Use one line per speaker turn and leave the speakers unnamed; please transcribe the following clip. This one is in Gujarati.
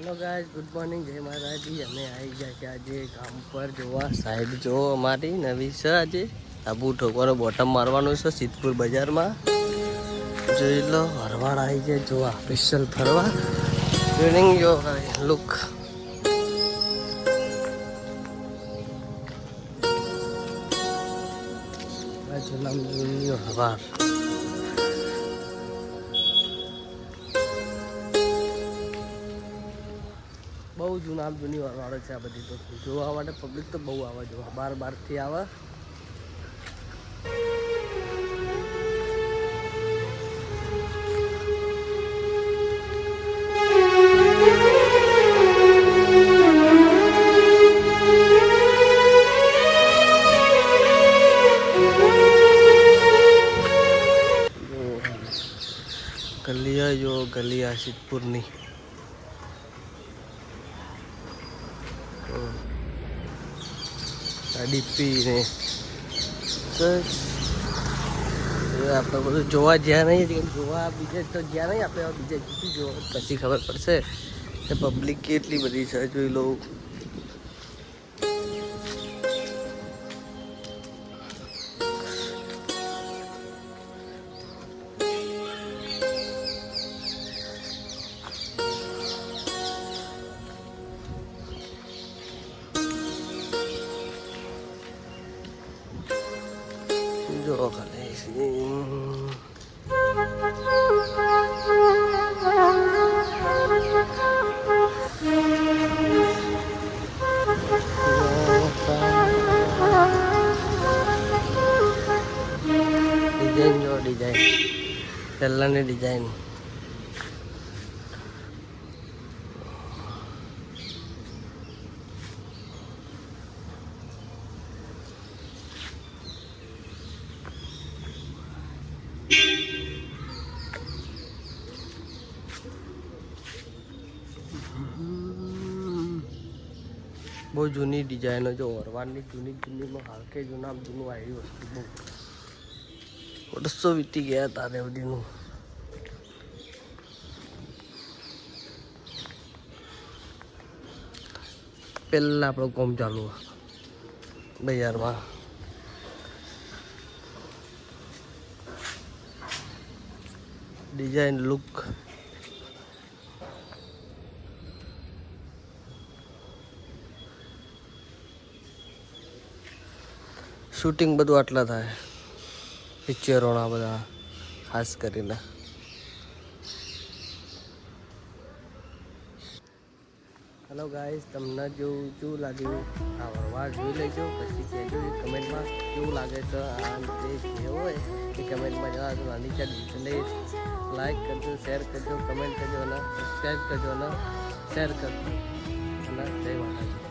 હેલો ગાય ગુડ મોર્નિંગ જય માતાજી. અમે આવી ગયા કે આજે ગામ પર. જોવા સાહેબ જો અમારી નવી છે આજે. આબુ ઠોકવાનો બોટમ મારવાનું છે સિદ્ધપુર બજારમાં. જોઈ લો, હરવાડ આવી જાય જોવા સ્પેશિયલ ફરવા. ટ્રેનિંગ જો લુક જુનામ બહુ જૂના જૂની વાળો છે આ બધી તો. જોવા માટે પબ્લિક તો બહુ આવે જોવા. બાર બારથી આવે. ગલિયા જો ગલિયા સિદ્ધપુરની. ડીપી ને. આપણે બધું જોવા જ્યાં નહીં જોવા બીજે તો જ્યાં નહીં, આપણે બીજે જોવા, પછી ખબર પડશે. કે પબ્લિક કેટલી બધી છે, જોઈ લો જો ખાલી ડિઝાઇન જો ડિઝાઇન પહેલાંની ડિઝાઇન બહુ જૂની ડિઝાઇનો જો વરવાડની જૂની જૂનીમાં હાલકે જૂના જૂનું આવી વસ્તુ બહુ. વર્ષો વીતી ગયા હતા રેવડીનું. પહેલાં આપણો કોમ ચાલુ બજારમાં. ડિઝાઇન લુક શૂટિંગ બધું આટલા થાય. પિક્ચરોના બધા, ખાસ કરીને. હેલો ગાઈઝ તમને જેવું કેવું લાગ્યું આ વરવાર જોઈ લેજો, પછી કહેજો કમેન્ટમાં કેવું લાગે છે, આ જે હોય, એ કમેન્ટમાં જણાવજો. અને નીચે એટલે લાઈક કરજો શેર કરજો કમેન્ટ કરજો અને સબસ્ક્રાઈબ કરજો અને શેર કરજો. અને જય માતાજી.